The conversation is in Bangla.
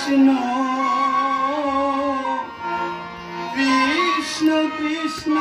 কৃষ্ণ কৃষ্ণ কৃষ্ণ।